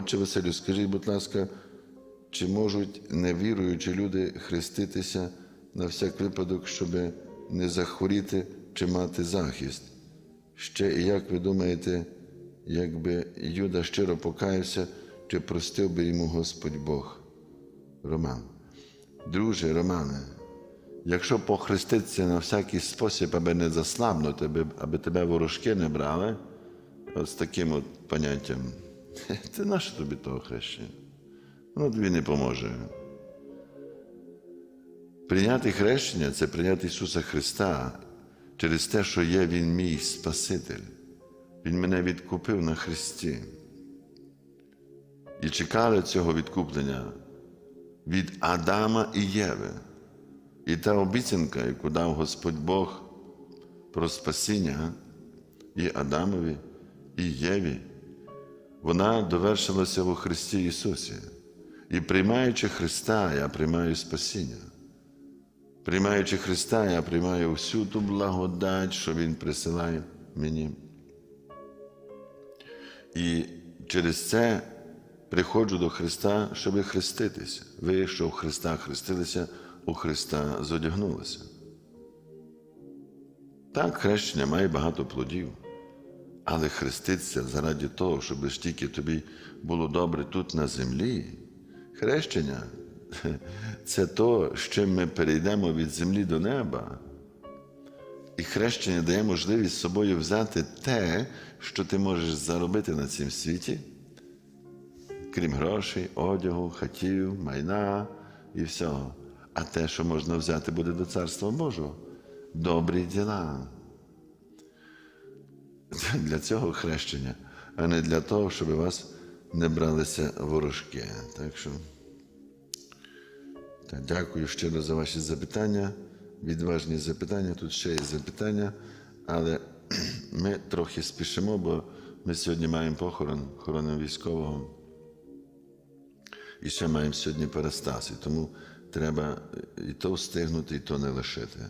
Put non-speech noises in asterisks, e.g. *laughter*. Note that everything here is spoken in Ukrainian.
Отче Василю, скажіть, будь ласка, чи можуть невіруючі люди хреститися на всяк випадок, щоб не захворіти чи мати захист? Ще і як ви думаєте, якби Юда щиро покаявся, чи простив би йому Господь Бог? Роман. Друже Романе, якщо похреститися на всякий спосіб, аби не заслабнути, аби, тебе ворожки не брали, от з таким от поняттям, *laughs* це наше тобі того хрещення? Ну, тобі не поможе. Прийняти хрещення це прийняти Ісуса Христа через те, що є Він мій Спаситель. Він мене відкупив на Христі. І чекали цього відкуплення від Адама і Єви. І та обіцянка, яку дав Господь Бог про спасіння і Адамові, і Єві, вона довершилася у Христі Ісусі. І приймаючи Христа, я приймаю спасіння. Приймаючи Христа, я приймаю всю ту благодать, що Він присилає мені. І через це приходжу до Христа, щоб хреститися. Ви, що в Христа хрестилися, у Христа зодягнулися. Так, хрещення має багато плодів, але хреститися заради того, щоб тільки тобі було добре тут на землі. Хрещення це то, з чим ми перейдемо від землі до неба. І хрещення дає можливість собою взяти те, що ти можеш заробити на цім світі, крім грошей, одягу, хатів, майна і всього. А те, що можна взяти, буде до Царства Божого. Добрі діла. *laughs* Для цього хрещення, а не для того, щоб вас не бралися ворожки. Так що. Так, дякую щиро за ваші запитання, відважні запитання. Тут ще є запитання, але *clears throat* ми трохи спішимо, бо ми сьогодні маємо похорон, хоронимо військового. І ще маємо сьогодні перестас, і тому треба і то встигнути, і то не лишити.